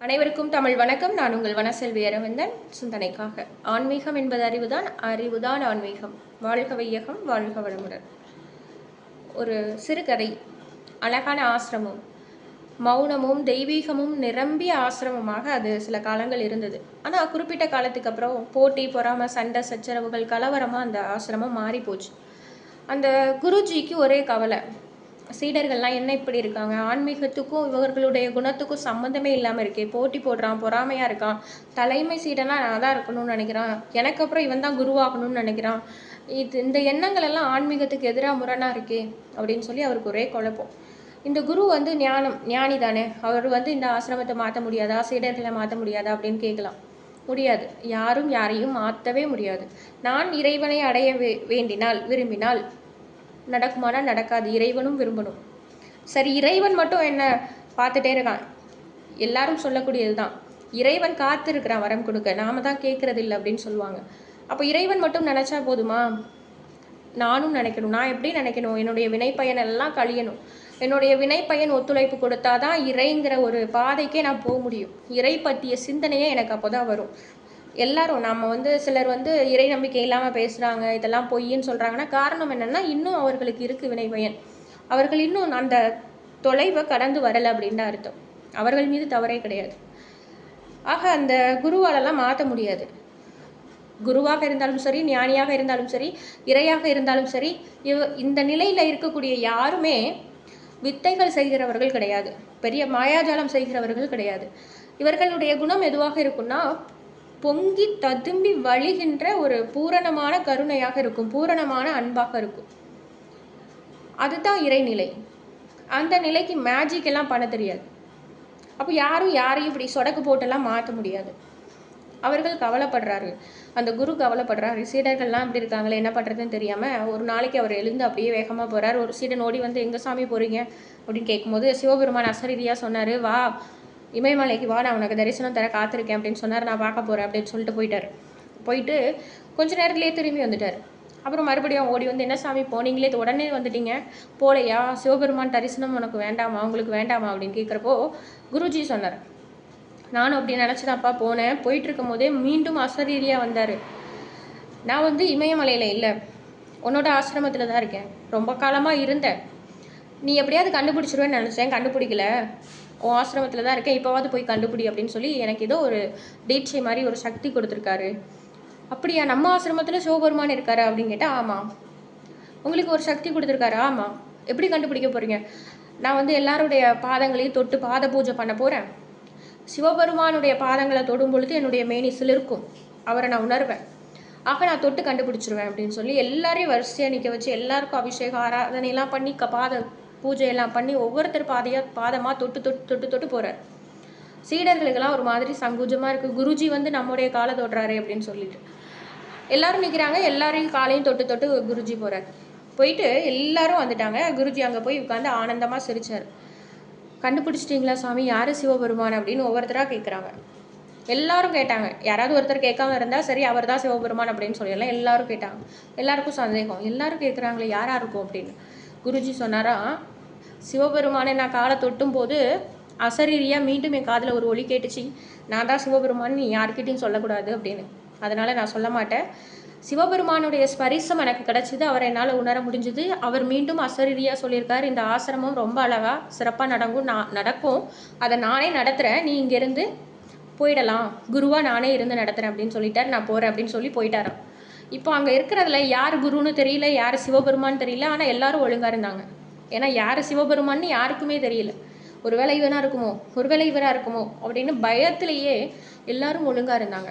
அனைவருக்கும் தமிழ் வணக்கம். நான் உங்கள் வனசெல்வி அரவிந்தன். சிந்தனைக்காக. ஆன்மீகம் என்பது அறிவுதான். அறிவுதான் ஆன்மீகம். வாழ்க வையகம் வாழ்க வளமுடன். ஒரு சிறுகதை. அழகான ஆசிரமம். மௌனமும் தெய்வீகமும் நிரம்பிய ஆசிரமமாக அது சில காலங்கள் இருந்தது. ஆனால் குறிப்பிட்ட காலத்துக்கு அப்புறம் போட்டி பொறாமை சண்டை சச்சரவுகள் கலவரமாக அந்த ஆசிரமம் மாறி போச்சு அந்த குருஜிக்கு ஒரே கவலை. சீடர்கள்லாம் என்ன இப்படி இருக்காங்க? ஆன்மீகத்துக்கும் இவர்களுடைய குணத்துக்கும் சம்மந்தமே இல்லாமல் இருக்கே. போட்டி போடுறான் பொறாமையாக இருக்கான். தலைமை சீடனா நான் தான் இருக்கணும்னு நினைக்கிறான். எனக்கு அப்புறம் இவன் தான் குருவாகணும்னு நினைக்கிறான். இது இந்த எண்ணங்கள் எல்லாம் ஆன்மீகத்துக்கு எதிராக முரணாக இருக்கே அப்படின்னு சொல்லி அவருக்கு ஒரே குழப்பம். இந்த குரு வந்து ஞானம் ஞானி தானே. அவர் வந்து இந்த ஆசிரமத்தை மாற்ற முடியாதா? சீடர்களை மாற்ற முடியாதா? அப்படின்னு கேட்கலாம். முடியாது. யாரும் யாரையும் மாற்றவே முடியாது. நான் இறைவனை அடைய வே வேண்டினால் விரும்பினால் நடக்குமானா நடக்காது. இறைவனும் விரும்பணும். சரி இறைவன் மட்டும் என்ன பார்த்துட்டே இருக்கான். எல்லாரும் சொல்லக்கூடியது தான். இறைவன் காத்திருக்கிறான் வரம் கொடுக்க. நாம தான் கேட்கறது இல்லை அப்படின்னு சொல்லுவாங்க. அப்போ இறைவன் மட்டும் நினச்சா போதுமா? நானும் நினைக்கணும். நான் எப்படி நினைக்கணும்? என்னுடைய வினைப்பயன் எல்லாம் கழியணும். என்னுடைய வினைப்பயன் ஒத்துழைப்பு கொடுத்தாதான் இறைங்கிற ஒரு பாதைக்கே நான் போக முடியும். இறை பற்றிய சிந்தனையே எனக்கு அப்போ தான் வரும். எல்லாரும் நம்ம வந்து சிலர் வந்து இறை நம்பிக்கை இல்லாமல் பேசுகிறாங்க இதெல்லாம் பொய்ன்னு சொல்கிறாங்கன்னா காரணம் என்னென்னா இன்னும் அவர்களுக்கு இருக்குது வினைப்பயன் அவர்கள் இன்னும் அந்த தொலைவை கடந்து வரலை அப்படின்னு தான் அர்த்தம். அவர்கள் மீது தவறே கிடையாது. ஆக அந்த குருவாலெல்லாம் மாற்ற முடியாது. குருவாக இருந்தாலும் சரி ஞானியாக இருந்தாலும் சரி இறையாக இருந்தாலும் சரி இவ இந்த நிலையில் இருக்கக்கூடிய யாருமே வித்தைகள் செய்கிறவர்கள் கிடையாது. பெரிய மாயாஜாலம் செய்கிறவர்கள் கிடையாது. இவர்களுடைய குணம் எதுவாக இருக்கும்னா பொங்கி ததும்பி வழிகின்ற ஒரு பூரணமான கருணையாக இருக்கும் பூரணமான அன்பாக இருக்கும். அதுதான் இறைநிலை. அந்த நிலைக்கு மேஜிக் எல்லாம் பண்ண தெரியாது. அப்போ யாரும் யாரையும் இப்படி சொடக்கு போட்டெல்லாம் மாற்ற முடியாது. அவர்கள் கவலைப்படுறாரு அந்த குரு கவலைப்படுறாரு. சீடர்கள்லாம் இப்படி இருக்காங்களே என்ன பண்ணுறதுன்னு தெரியாமல் ஒரு நாளைக்கு அவர் எழுந்து அப்படியே வேகமாக போகிறார் ஒரு சீடன் ஓடி வந்து எங்கே சாமி போகிறீங்க அப்படின்னு கேட்கும்போது சிவபெருமான் அசரீதியாக சொன்னார் வா இமயமலைக்கு வா நான் உனக்கு தரிசனம் தர காத்திருக்கேன் அப்படின்னு சொன்னார். நான் பார்க்க போகிறேன் அப்படின்னு சொல்லிட்டு போயிட்டார். போயிட்டு கொஞ்ச நேரத்துலேயே திரும்பி வந்துட்டார். அப்புறம் மறுபடியும் ஓடி வந்து என்ன சாமி போனீங்களே? உடனே வந்துட்டீங்க. போலையா? சிவபெருமான் தரிசனம் உனக்கு வேண்டாமா? உங்களுக்கு வேண்டாமா? அப்படின்னு கேட்குறப்போ குருஜி சொன்னார். நானும் அப்படி நினச்சிதான்ப்பா போனேன். போயிட்டு போதே மீண்டும் அசரீரியாக வந்தார். நான் வந்து இமயமலையில் இல்லை. உன்னோட ஆசிரமத்தில் தான் இருக்கேன். ரொம்ப காலமாக இருந்தேன். நீ எப்படியாவது கண்டுபிடிச்சிருவேன்னு நினச்சேன். கண்டுபிடிக்கல. உன் ஆசிரமத்தில் தான் இருக்கேன். இப்போவாவது போய் கண்டுபிடி அப்படின்னு சொல்லி எனக்கு ஏதோ ஒரு தீட்சை மாதிரி ஒரு சக்தி கொடுத்துருக்காரு. அப்படியா நம்ம ஆசிரமத்தில் சிவபெருமான் இருக்காரு அப்படின்னு கேட்டால் ஆமாம் உங்களுக்கு ஒரு சக்தி கொடுத்துருக்காரு. ஆமாம் எப்படி கண்டுபிடிக்க போகிறீங்க நான் வந்து எல்லாருடைய பாதங்களையும் தொட்டு பாத பூஜை பண்ண போகிறேன் சிவபெருமானுடைய பாதங்களை தொடும் பொழுது என்னுடைய மேனி இருக்கும். அவரை நான் உணர்வேன். ஆக நான் தொட்டு கண்டுபிடிச்சிருவேன் அப்படின்னு சொல்லி எல்லாரையும் வரிசையாக நிற்க வச்சு எல்லாருக்கும் அபிஷேகம் ஆராதனையெல்லாம் பண்ணி க பாத பூஜையெல்லாம் பண்ணி ஒவ்வொருத்தர் பாதையாக பாதமாக தொட்டு தொட்டு தொட்டு தொட்டு போகிறார் சீடர்களுக்கெல்லாம் ஒரு மாதிரி சங்குஜமாக இருக்குது குருஜி வந்து நம்முடைய காலை தொடுறாரு அப்படின்னு சொல்லிட்டு. எல்லாரும் நிற்கிறாங்க எல்லாரையும் காலையும் தொட்டு தொட்டு குருஜி போகிறார் போயிட்டு எல்லாரும் வந்துட்டாங்க. குருஜி அங்கே போய் உட்காந்து ஆனந்தமாக சிரிச்சார். கண்டுபிடிச்சிட்டிங்களா சாமி? யார் சிவபெருமான்? அப்படின்னு ஒவ்வொருத்தராக கேட்குறாங்க எல்லாரும் கேட்டாங்க. யாராவது ஒருத்தர் கேட்காம இருந்தால் சரி அவர் தான் சிவபெருமான் அப்படின்னு சொல்லிடலாம். எல்லாரும் கேட்டாங்க. எல்லாருக்கும் சந்தேகம். எல்லாரும் கேட்குறாங்களே யாரா இருக்கும் அப்படின்னு. குருஜி சொன்னாரா சிவபெருமானை நான் காலை தொட்டும் போது அசரீரியாக மீண்டும் என் காதில் ஒரு ஒலி கேட்டுச்சு. நான் தான் சிவபெருமான் நீ யார்கிட்டையும் சொல்லக்கூடாது அப்படின்னு. அதனால் நான் சொல்ல மாட்டேன். சிவபெருமானுடைய ஸ்பரிசம் எனக்கு கிடச்சிது. அவர் என்னால் உணர முடிஞ்சுது. அவர் மீண்டும் அசரீரியாக சொல்லியிருக்காரு. இந்த ஆசிரமம் ரொம்ப அழகாக சிறப்பாக நடக்கும் நான் நடக்கும். அதை நானே நடத்துகிறேன் நீ இங்கேருந்து போயிடலாம். குருவாக நானே இருந்து நடத்துகிறேன் அப்படின்னு சொல்லிட்டார். நான் போகிறேன் அப்படின்னு சொல்லி போயிட்டாராம். இப்போ அங்கே இருக்கிறதுல யார் குருன்னு தெரியல யார் சிவபெருமான்னு தெரியல ஆனால் எல்லாரும் ஒழுங்காக இருந்தாங்க. ஏன்னா யார் சிவபெருமான்னு யாருக்குமே தெரியல. ஒருவேளை இவனாக இருக்குமோ ஒருவேளை இவராக இருக்குமோ அப்படின்னு பயத்திலேயே எல்லாரும் ஒழுங்காக இருந்தாங்க.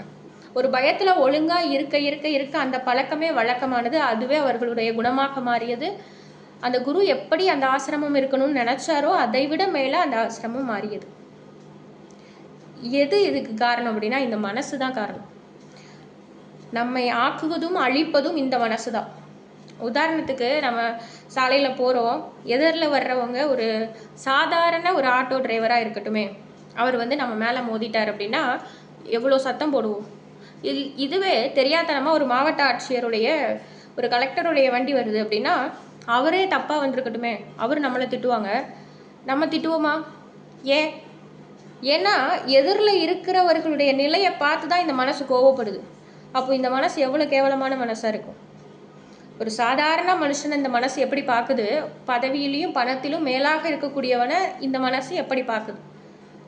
ஒரு பயத்தில் ஒழுங்காக இருக்க இருக்க இருக்க அந்த பழக்கமே வழக்கமானது அதுவே அவர்களுடைய குணமாக மாறியது. அந்த குரு எப்படி அந்த ஆசிரமம் இருக்கணும்னு நினச்சாரோ அதை விட மேலே அந்த ஆசிரமம் மாறியது. எது இதுக்கு காரணம் அப்படின்னா இந்த மனசு தான் காரணம். நம்மை ஆக்குவதும் அழிப்பதும் இந்த மனசு தான் உதாரணத்துக்கு நம்ம சாலையில் போகிறோம் எதிரில் வர்றவங்க ஒரு சாதாரண ஒரு ஆட்டோ டிரைவராக இருக்கட்டுமே அவர் வந்து நம்ம மேலே மோதிட்டார் அப்படின்னா எவ்வளோ சத்தம் போடுவோம்? இல் இதுவே தெரியாதனமாக ஒரு மாவட்ட ஆட்சியருடைய ஒரு கலெக்டருடைய வண்டி வருது அப்படின்னா அவரே தப்பாக வந்திருக்கட்டுமே அவர் நம்மளை திட்டுவாங்க. நம்ம திட்டுவோமா? ஏன்? ஏன்னா எதிரில் இருக்கிறவர்களுடைய நிலையை பார்த்து தான் இந்த மனசு கோவப்படுது. அப்போ இந்த மனசு எவ்வளோ கேவலமான மனசாக இருக்கும்? ஒரு சாதாரண மனுஷன் இந்த மனசு எப்படி பார்க்குது? பதவியிலையும் பணத்திலும் மேலாக இருக்கக்கூடியவனை இந்த மனசு எப்படி பார்க்குது?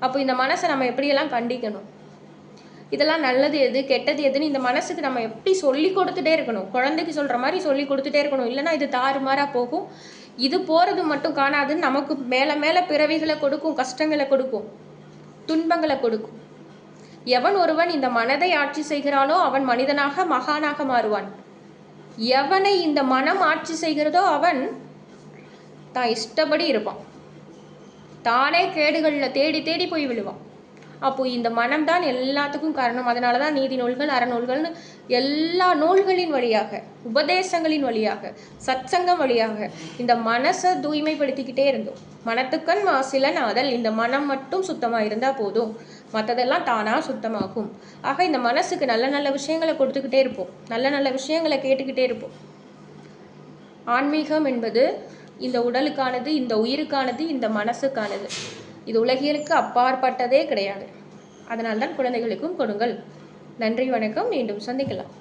அப்போ இந்த மனசை நம்ம எப்படியெல்லாம் கண்டிக்கணும்? இதெல்லாம் நல்லது எது கெட்டது எதுன்னு இந்த மனசுக்கு நம்ம எப்படி சொல்லி கொடுத்துட்டே இருக்கணும்? குழந்தைக்கு சொல்கிற மாதிரி சொல்லி கொடுத்துட்டே இருக்கணும். இல்லைன்னா இது தாறுமாறாக போகும். இது போகிறது மட்டும் காணாதுன்னு நமக்கு மேலே மேலே பிறவிகளை கொடுக்கும் கஷ்டங்களை கொடுக்கும் துன்பங்களை கொடுக்கும். எவன் ஒருவன் இந்த மனதை ஆட்சி செய்கிறானோ அவன் மனிதனாக மகானாக மாறுவான். எவனை இந்த மனம் ஆட்சி செய்கிறதோ அவன் தான் இஷ்டப்படி இருப்பான். தானே கேடுகளில் தேடி தேடி போய் விழுவான். அப்போ இந்த மனம் தான் எல்லாத்துக்கும் காரணம். அதனால தான் நீதி நூல்கள் அறநூல்கள்னு எல்லா நூல்களின் வழியாக உபதேசங்களின் வழியாக சத்சங்கம் வழியாக இந்த மனசை தூய்மைப்படுத்திக்கிட்டே இருந்தோம். மனத்துக்கண் மாசிலன் ஆதல் இந்த மனம் மட்டும் சுத்தமாக இருந்தால் போதும். மற்றதெல்லாம் தானாக சுத்தமாகும். ஆக இந்த மனசுக்கு நல்ல நல்ல விஷயங்களை கொடுத்துக்கிட்டே இருப்போம். நல்ல நல்ல விஷயங்களை கேட்டுக்கிட்டே இருப்போம். ஆன்மீகம் என்பது இந்த உடலுக்கானது இந்த உயிருக்கானது இந்த மனசுக்கானது. இது உலகியலுக்கு அப்பாற்பட்டதே கிடையாது. அதனால்தான் குழந்தைகளுக்கும் கொடுங்கள். நன்றி வணக்கம். மீண்டும் சந்திக்கலாம்.